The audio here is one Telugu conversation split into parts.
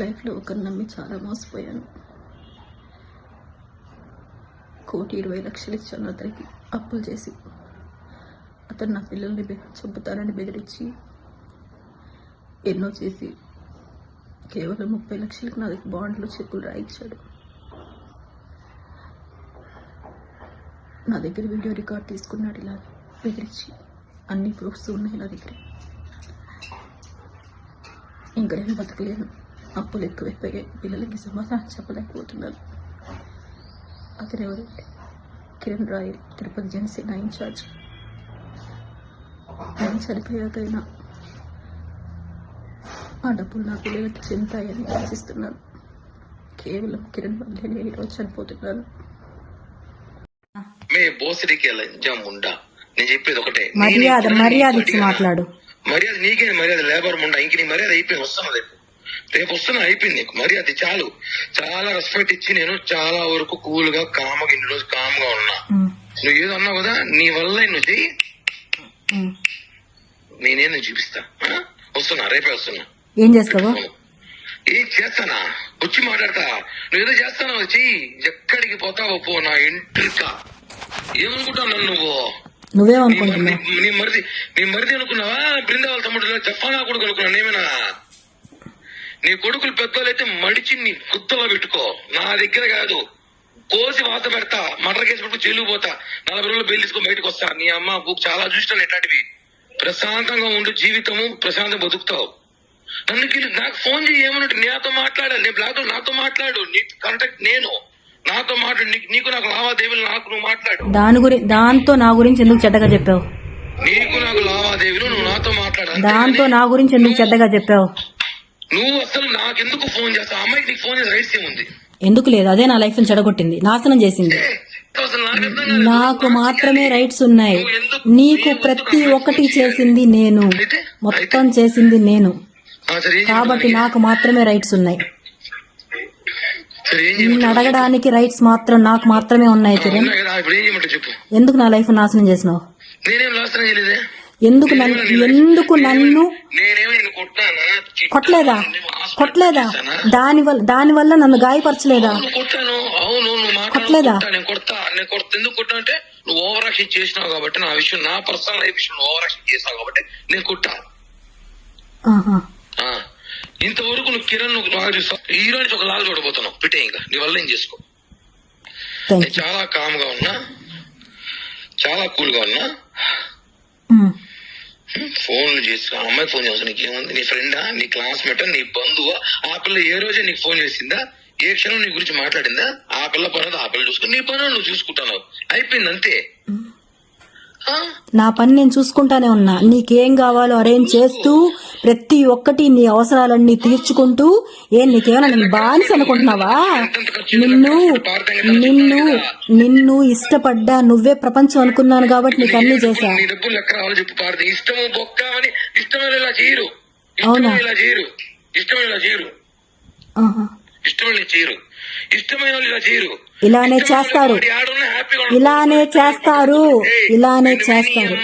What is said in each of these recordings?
లైఫ్లో ఒకరిని నమ్మి చాలా మోసపోయాను. కోటి ఇరవై లక్షలు ఇచ్చాను అతనికి. అప్పులు చేసి అతను నా పిల్లల్ని బె- చంపుతానని బెదిరించి ఎన్నో చేసి కేవలం ముప్పై లక్షలకు నా దగ్గర బాండ్లు చెక్కులు రాయించాడు నా దగ్గర వీడియో రికార్డ్ తీసుకున్నాడు ఇలా బెదిరించి అన్ని ప్రూఫ్స్ ఉన్నాయి నా దగ్గర. ఇంకా నేను బతకలేను. అప్పులు ఎక్కువైపోయాయి. పిల్లలకి సమాధానం చెప్పలేకపోతున్నాను అతను ఎవరు? కిరణ్ రాయ్ తిరుపతి జనసేన ఇన్ఛార్జ్ ఆయన చనిపోయాకైనా ఆ డబ్బులు నా పిల్లలకి చెందుతాయని ఆశిస్తున్నాను. కేవలం కిరణ్ వల్లే నేను ఈరోజు చనిపోతున్నాను. మే బోసిడికి లంచం ఉండా? నేను చెప్పేది ఒకటే. మర్యాద మర్యాద ఇచ్చి? మాట్లాడు. మర్యాద నీకే మర్యాద? లేబర్ ముండా ఇంక నీ మర్యాద అయిపోయింది వస్తున్నా రేపు వస్తున్నా అయిపోయింది. నీకు మర్యాద చాలు. చాలా రెస్పెక్ట్ ఇచ్చి నేను చాలా వరకు కూల్గా కామగా ఇన్ని రోజు కామ్గా ఉన్నా. నువ్వు ఏదో అన్నావు కదా నీ వల్ల నువ్వు చెయ్యి. నేనేదో చూపిస్తా? వస్తున్నా రేపే వస్తున్నా. ఏం చేస్తావు? ఏం చేస్తానా? వచ్చి మాట్లాడతా. నువ్వేదో చేస్తాను చెయ్యి. ఎక్కడికి పోతావో పో నా ఇంట్రిక ఏమనుకుంటావు నన్ను నువ్వు? నువ్వేమనుకుంటున్నావు? మరిది- నీ మరిది నీ మరిది అనుకున్నావా? బృందావల తమ్ముడు జఫానా కొడుకు అనుకున్నా నేమేనా? నీ కొడుకులు పెద్దోళ్ళైతే మడిచి నీ గుత్తలో పెట్టుకో. నా దగ్గర కాదు. కోసి వాత పెడతా. మర్డర్ కేసు పెట్టుకు జైలు పోతా. నలభై రోజులు బెయిల్ తీసుకొని బయటకు వస్తా. నీ అమ్మ బుక్ చాలా చూస్తాను ఎట్లాంటివి? ప్రశాంతంగా ఉండు. జీవితము ప్రశాంతంగా బతుకుతావు. నన్ను నాకు ఫోన్ చేయి ఏమన్నట్టు నాతో మాట్లాడాలి. నీ బ్లాక్లో నాతో మాట్లాడు. నీ కాంటాక్ట్ నేను. నాతో మాట్లాడు. నీకు- నీకు లావాదేవీలు నాకు నువ్వు మాట్లాడు. దాని గురి దాంతో నా గురించి ఎందుకు చెడ్డగా చెప్పావు? నీకు నాకు లావాదేవీలు నువ్వు నాతో మాట్లాడాలి దాంతో నా గురించి ఎందుకు చెడ్డగా చెప్పావు? నువ్వు అసలు నాకెందుకు ఫోన్ చేస్తావు? అమ్మాయికి నీకు ఫోన్ చేసే రైట్స్ ఏముంది? ఎందుకు లేదు? అదే నా లైఫ్ చెడగొట్టింది. నాశనం చేసింది. నాకు మాత్రమే రైట్స్ ఉన్నాయి. నీకు ప్రతి ఒక్కటి చేసింది నేను. మొత్తం చేసింది నేను. కాబట్టి? నాకు మాత్రమే రైట్స్ ఉన్నాయి. నిన్ను? అడగడానికి రైట్స్ మాత్రం నాకు మాత్రమే ఉన్నాయి కిరణ్. ఎందుకు నా లైఫ్ నాశనం చేసినావు? నేనేం లాస్ట్ చేయలేదే? ఎందుకు నన్ను ఎందుకు నన్ను కొట్టలేదా? కొట్టలేదా? దాని వల్ల దాని వల్ల నన్ను గాయపరచలేదా? కొట్టలేదా? నువ్వు ఓవర్ యాక్షన్ చేసినావు కాబట్టి నా విషయం నా పర్సనల్ లైఫ్ విషయం ఓవర్ యాక్షన్ చేసావు కాబట్టి నేను కొట్టా. ఇంతవరకు నువ్వు కిరణ్ నువ్వు లాగా చూస్తావు ఈ రోజు ఒక లాగా చూడబోతున్నావు. పెట్టే ఇంకా. నీ వల్ల ఏం చేసుకో? నేను చాలా కామ్గా ఉన్నా. చాలా కూల్గా ఉన్నా. ఉమ్. ఫోన్లు చేసి ఆ అమ్మాయి ఫోన్ చేస్తా నీకు ఏముంది నీ ఫ్రెండా? నీ క్లాస్మేటా? నీ బంధువా? ఆ పిల్ల ఏ రోజే నీకు ఫోన్ చేసిందా? ఏ క్షణం నీ గురించి మాట్లాడిందా? ఆ పిల్ల పర్వాలేదు ఆ పిల్ల చూసుకుని నీ పని నువ్వు చూసుకుంటున్నావు. అయిపోయింది అంతే. నా పని నేను చూసుకుంటానే ఉన్నా. నీకేం కావాలో అరేంజ్ చేస్తూ ప్రతి ఒక్కటి నీ అవసరాలన్నీ తీర్చుకుంటూ ఏం నీకేమైనా నేను బానిస అనుకుంటున్నావా? నిన్ను నిన్ను నిన్ను ఇష్టపడ్డా నువ్వే ప్రపంచం అనుకున్నాను కాబట్టి నీకు అన్ని చేశా. అవునా? ఇష్టమైన చేయరు. ఇష్టమైన ఇలా చేయరు ఇలానే చేస్తారు. ఇలానే చేస్తారు ఇలానే చేస్తారు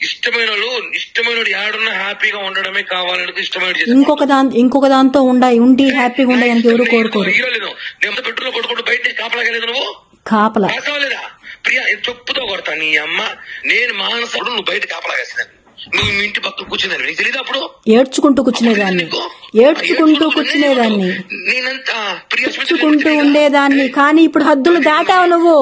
ఇష్టమైన ఇష్టమైన ఆడున్నా హ్యాపీగా ఉండడమే కావాలని ఇష్టమైన ఇంకొక దాని ఇంకొక దాంతో ఉండాయి ఉండి హ్యాపీగా ఉండడానికి ఎవరు కోరుకోరు నేను పెట్రోల్ కొట్టుకుంటూ బయట కాపలాగలేదు నువ్వు కాపలా కాసవలేదా ప్రియా చెప్పుతో కొడతా నీ అమ్మ నేను మానసప్పుడు నువ్వు బయట కాపలాగేసిందని నువ్వు మీ ఇంటి పక్కన కూర్చుందని నీకు తెలియదు అప్పుడు? ఏడ్చుకుంటూ కూర్చునేదాన్ని ఏడ్చుకుంటూ కూర్చునేదాన్ని నేనంత ఏడ్చుకుంటూ ఉండేదాన్ని కానీ ఇప్పుడు హద్దులు దాటావు నువ్వు.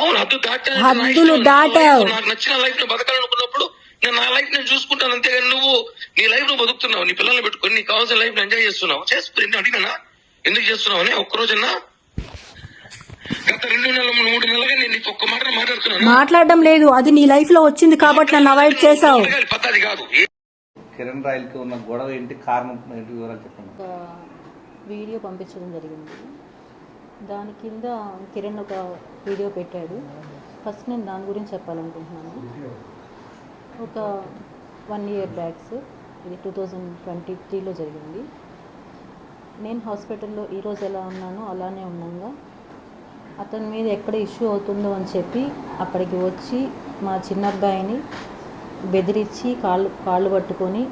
అవును హద్దు దాటాను హద్దులు దాటావు. నాకు నచ్చిన లైఫ్ను బతకాలనుకున్నప్పుడు నేను నా లైఫ్ నేను చూసుకుంటాను. అంతేగాని నువ్వు నీ లైఫ్ నువ్వు బతుకుతున్నావు. నీ పిల్లల్ని పెట్టుకొని నీకు కావాల్సిన లైఫ్ ఎంజాయ్ చేస్తున్నావు. చేసుకుని అడిగినా ఎందుకు చేస్తున్నావు అని ఒక్కరోజన్నా గత రెండు నెలలు మూడు నెలలుగా నేను నీకు ఒక్క మాట మాట్లాడుతున్నాను. మాట్లాడడం లేదు. అది నీ లైఫ్లో వచ్చింది కాబట్టి నన్ను అవాయిడ్ చేసావు పద్ధతి కాదు. కిరణ్ రాయల్కి ఉన్న గొడవ ఏంటి? కారణం ఏంటి? వివరాలు చెప్పండి. ఒక వీడియో పంపించడం జరిగింది. దాని కింద కిరణ్ ఒక వీడియో పెట్టాడు. ఫస్ట్ నేను దాని గురించి చెప్పాలనుకుంటున్నాను. ఒక వన్ ఇయర్ బ్యాక్స్ ఇది టూ థౌజండ్ ట్వంటీ త్రీలో జరిగింది. నేను హాస్పిటల్లో ఈరోజు ఎలా ఉన్నానో అలానే ఉన్నాగా అతని మీద ఎక్కడ ఇష్యూ అవుతుందో అని చెప్పి అక్కడికి వచ్చి మా చిన్న అబ్బాయిని బెదిరించి కాళ్ళు కాళ్ళు పట్టుకొని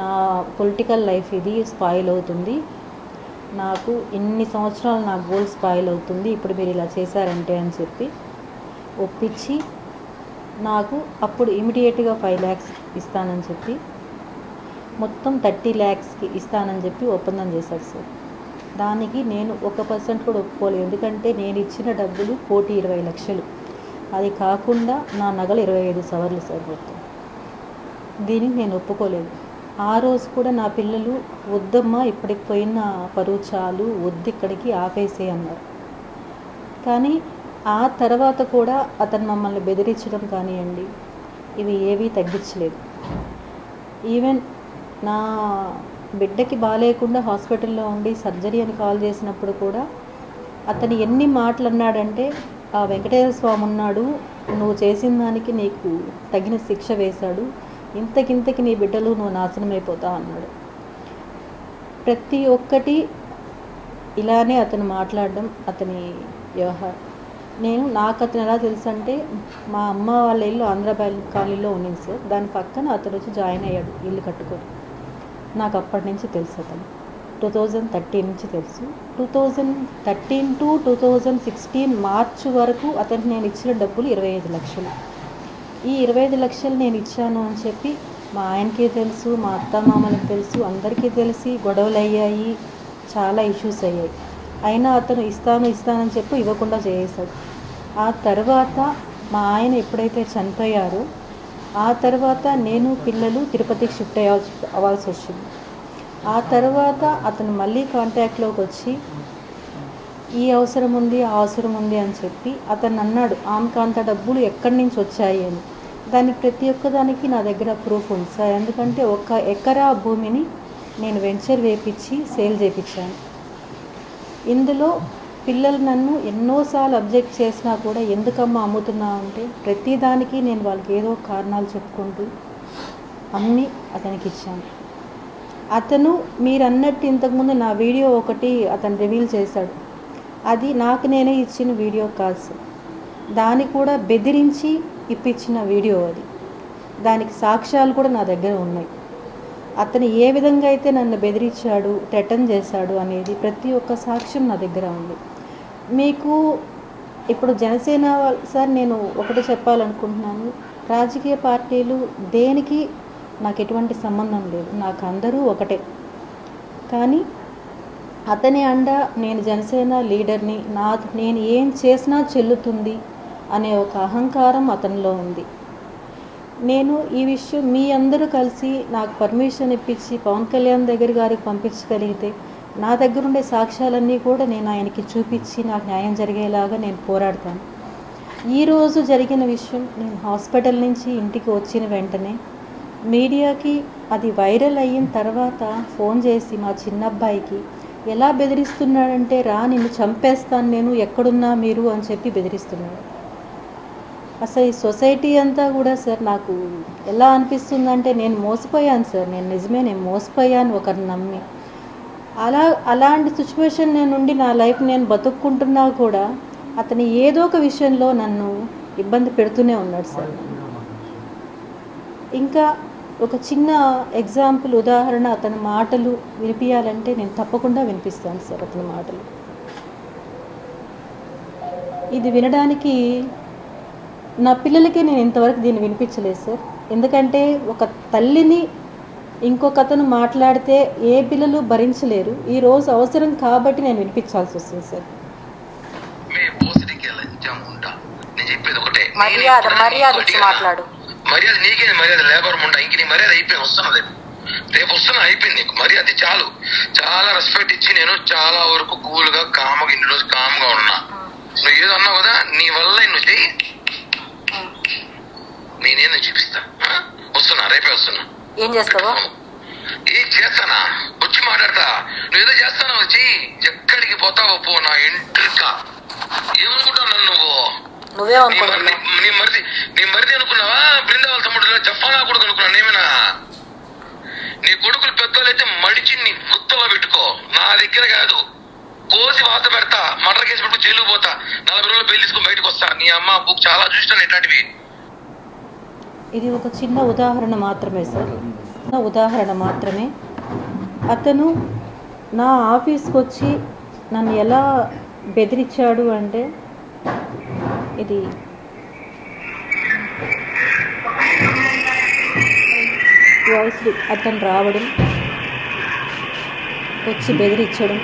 నా పొలిటికల్ లైఫ్ ఇది స్పాయిల్ అవుతుంది. నాకు ఇన్ని సంవత్సరాలు నా గోల్ స్పాయిల్ అవుతుంది. ఇప్పుడు మీరు ఇలా చేశారంటే అని చెప్పి ఒప్పించి నాకు అప్పుడు ఇమీడియట్గా ఫైవ్ ల్యాక్స్ ఇస్తానని చెప్పి మొత్తం థర్టీ ల్యాక్స్కి ఇస్తానని చెప్పి ఒప్పందం చేశారు సార్. దానికి నేను ఒక పర్సెంట్ కూడా ఒప్పుకోలేదు. ఎందుకంటే నేను ఇచ్చిన డబ్బులు కోటి ఇరవై లక్షలు. అది కాకుండా నా నగలు ఇరవై ఐదు సవర్లు సరిపోతుంది దీనికి నేను ఒప్పుకోలేదు. ఆ రోజు కూడా నా పిల్లలు వద్దమ్మా ఇప్పటికి పోయిన పరువు చాలు వద్దు ఇక్కడికి ఆపేసే అన్నారు. కానీ ఆ తర్వాత కూడా అతను మమ్మల్ని బెదిరించడం కానివ్వండి ఇవి ఏవీ తగ్గించలేదు. ఈవెన్ నా బిడ్డకి బాగాలేకుండా హాస్పిటల్లో ఉండి సర్జరీ అని కాల్ చేసినప్పుడు కూడా అతను ఎన్ని మాటలు అన్నాడంటే ఆ వెంకటేశ్వర స్వామి ఉన్నాడు నువ్వు చేసిన దానికి నీకు తగిన శిక్ష వేశాడు ఇంతకింతకి నీ బిడ్డలు నువ్వు నాశనం అయిపోతా అన్నాడు. ప్రతి ఒక్కటి ఇలానే అతను మాట్లాడడం అతని వ్యవహారం. నేను నాకు అతను ఎలా తెలుసు అంటే మా అమ్మ వాళ్ళ ఇల్లు ఆంధ్ర బ్యాంక్ కాలనీలో ఉన్నింది సార్. దాని పక్కన అతను వచ్చి జాయిన్ అయ్యాడు ఇల్లు కట్టుకొని. నాకు అప్పటి నుంచి తెలుసు అతను. టూ థౌజండ్ థర్టీన్ నుంచి తెలుసు. Two thousand thirteen to two thousand sixteen March వరకు అతనికి నేను ఇచ్చిన డబ్బులు ఇరవై ఐదు లక్షలు. ఈ ఇరవై ఐదు లక్షలు నేను ఇచ్చాను అని చెప్పి మా ఆయనకి తెలుసు మా అత్తమామలకు తెలుసు అందరికీ తెలిసి గొడవలు అయ్యాయి చాలా ఇష్యూస్ అయ్యాయి. అయినా అతను ఇస్తాను ఇస్తానని చెప్పి ఇవ్వకుండా చేసేసాడు ఆ తర్వాత మా ఆయన ఎప్పుడైతే చనిపోయారో ఆ తర్వాత నేను పిల్లలు తిరుపతికి షిఫ్ట్ అయ్యాల్సి అవ్వాల్సి వచ్చింది. ఆ తర్వాత అతను మళ్ళీ కాంటాక్ట్లోకి వచ్చి ఈ అవసరం ఉంది ఆ అవసరం ఉంది అని చెప్పి అతను అన్నాడు ఆమెకు డబ్బులు ఎక్కడి నుంచి వచ్చాయి? అని. దానికి ప్రతి ఒక్క దానికి నా దగ్గర ప్రూఫ్ ఉంది సార్. ఎందుకంటే ఒక ఎకరా భూమిని నేను వెంచర్ వేపించి సేల్ చేపించాను ఇందులో పిల్లలు నన్ను ఎన్నోసార్లు అబ్జెక్ట్ చేసినా కూడా ఎందుకమ్మా అమ్ముతున్నావు అంటే ప్రతిదానికి నేను వాళ్ళకి ఏదో కారణాలు చెప్పుకుంటూ అమ్మి అతనికి ఇచ్చాను. అతను మీరు అన్నట్టు ఇంతకుముందు నా వీడియో ఒకటి అతను రివీల్ చేశాడు. అది నాకు నేనే ఇచ్చిన వీడియో కాల్స్. దాన్ని కూడా బెదిరించి ఇప్పించిన వీడియో అది. దానికి సాక్ష్యాలు కూడా నా దగ్గర ఉన్నాయి. అతను ఏ విధంగా అయితే నన్ను బెదిరించాడు టెటన్ చేశాడు అనేది ప్రతి ఒక్క సాక్ష్యం నా దగ్గర ఉంది. మీకు ఇప్పుడు జనసేన సార్ నేను ఒకటి చెప్పాలనుకుంటున్నాను. రాజకీయ పార్టీలు దేనికి నాకు ఎటువంటి సంబంధం లేదు. నాకు అందరూ ఒకటే. కానీ అతని అండ నేను జనసేన లీడర్ని నా నేను ఏం చేసినా చెల్లుతుంది అనే ఒక అహంకారం అతనిలో ఉంది. నేను ఈ విషయం మీ అందరూ కలిసి నాకు పర్మిషన్ ఇప్పించి పవన్ కళ్యాణ్ దగ్గర గారికి పంపించగలిగితే నా దగ్గర ఉండే సాక్ష్యాలన్నీ కూడా నేను ఆయనకి చూపించి నాకు న్యాయం జరిగేలాగా నేను పోరాడతాను. ఈరోజు జరిగిన విషయం నేను హాస్పిటల్ నుంచి ఇంటికి వచ్చిన వెంటనే మీడియాకి అది వైరల్ అయిన తర్వాత ఫోన్ చేసి మా చిన్నబ్బాయికి ఎలా బెదిరిస్తున్నాడంటే రా నిన్ను చంపేస్తాను నేను ఎక్కడున్నా మీరు అని చెప్పి బెదిరిస్తున్నాడు. అసలు ఈ సొసైటీ అంతా కూడా సార్ నాకు ఎలా అనిపిస్తుందంటే నేను మోసపోయాను సార్. నేను నిజమే నేను మోసపోయాను ఒకరిని నమ్మి. అలా అలాంటి సిచ్యువేషన్ నేను నుండి నా లైఫ్ నేను బతుక్కుంటున్నా కూడా అతని ఏదో ఒక విషయంలో నన్ను ఇబ్బంది పెడుతూనే ఉన్నాడు సార్. ఇంకా ఒక చిన్న ఎగ్జాంపుల్ ఉదాహరణ అతని మాటలు వినిపించాలంటే నేను తప్పకుండా వినిపిస్తాను సార్ అతని మాటలు. ఇది వినడానికి నా పిల్లలకి నేను ఇంతవరకు దీన్ని వినిపించలేదు సార్. ఎందుకంటే ఒక తల్లిని ఇంకొక అతను మాట్లాడితే ఏ పిల్లలు భరించలేరు. ఈ రోజు అవసరం కాబట్టి నేను వినిపించాల్సి వస్తుంది సార్. నేను మర్యాద నేను మర్యాద ఇచ్చి. మాట్లాడు. మర్యాద నీకే మర్యాద? లేబర్ ముండా ఇంక నీ మర్యాద అయిపోయింది వస్తున్నా రేపు. రేపు వస్తున్నా అయిపోయింది నీకు మర్యాద చాలు. చాలా రెస్పెక్ట్ ఇచ్చి నేను చాలా వరకు కూల్గా కామ్గా ఇన్ని రోజు కామ్గా ఉన్నా. నువ్వు ఏదో అన్నావు కదా నీ వల్ల నువ్వు చెయ్యి నేనేదో చూపిస్తా? వస్తున్నా రేపే వస్తున్నా. ఏం చేస్తావా? ఏం చేస్తానా? వచ్చి మాట్లాడతా. నువ్వేదో చేస్తానా వచ్చి ఎక్కడికి పోతావో పో నా ఎంట్రిక. ఏమనుకుంటావు నన్ను నువ్వు? నీ మరి- నువ్వేమనుకుంటున్నావు నీ- మరిది నీ మరిది అనుకున్నావా? బృందావల తమ్ముడు జఫానా కొడుకు అనుకున్నా నేమేనా నీ కొడుకులు పెద్దోళ్ళైతే మడిచి నీ గుత్తలో పెట్టుకో. నా దగ్గర కాదు. కోసి వాత పెడతా. మటర్ కేసు పెట్టుకు జైలుకు పోతా. నలభై రోజులు పెళ్ళి తీసుకుని బయటకు వస్తా. నీ అమ్మ బుక్ చాలా చూసినాను ఇట్లాంటివి. ఇది ఒక చిన్న ఉదాహరణ మాత్రమే సార్ ఉదాహరణ మాత్రమే. అతను నా ఆఫీస్కి వచ్చి నన్ను ఎలా బెదిరించాడు అంటే ఇది వాయిస్ అతను రావడం వచ్చి బెదిరించడం.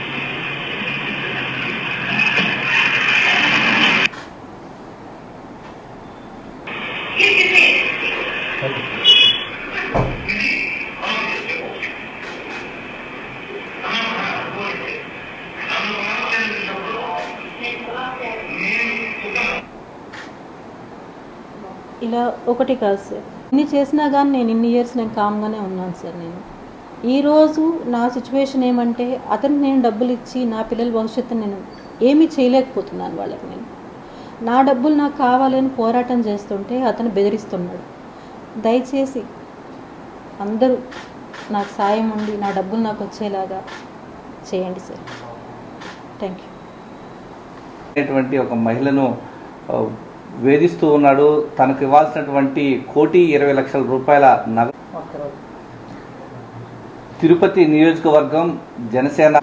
ఇలా ఒకటి కాదు సార్. ఇన్ని చేసినా కానీ నేను ఇన్ని ఇయర్స్ నేను కామ్గానే ఉన్నాను సార్ నేను. ఈరోజు నా సిచ్యువేషన్ ఏమంటే అతనికి నేను డబ్బులు ఇచ్చి నా పిల్లల భవిష్యత్తు నేను ఏమీ చేయలేకపోతున్నాను వాళ్ళకి నేను. నా డబ్బులు నాకు కావాలని పోరాటం చేస్తుంటే అతను బెదిరిస్తున్నాడు. దయచేసి అందరూ నాకు సాయం ఉండి నా డబ్బులు నాకు వచ్చేలాగా చేయండి సార్. థ్యాంక్ యూ ఒక మహిళను వేధిస్తూ ఉన్నాడు. తనకు ఇవ్వాల్సినటువంటి కోటి ఇరవై లక్షల రూపాయల నగ తిరుపతి నియోజకవర్గం జనసేన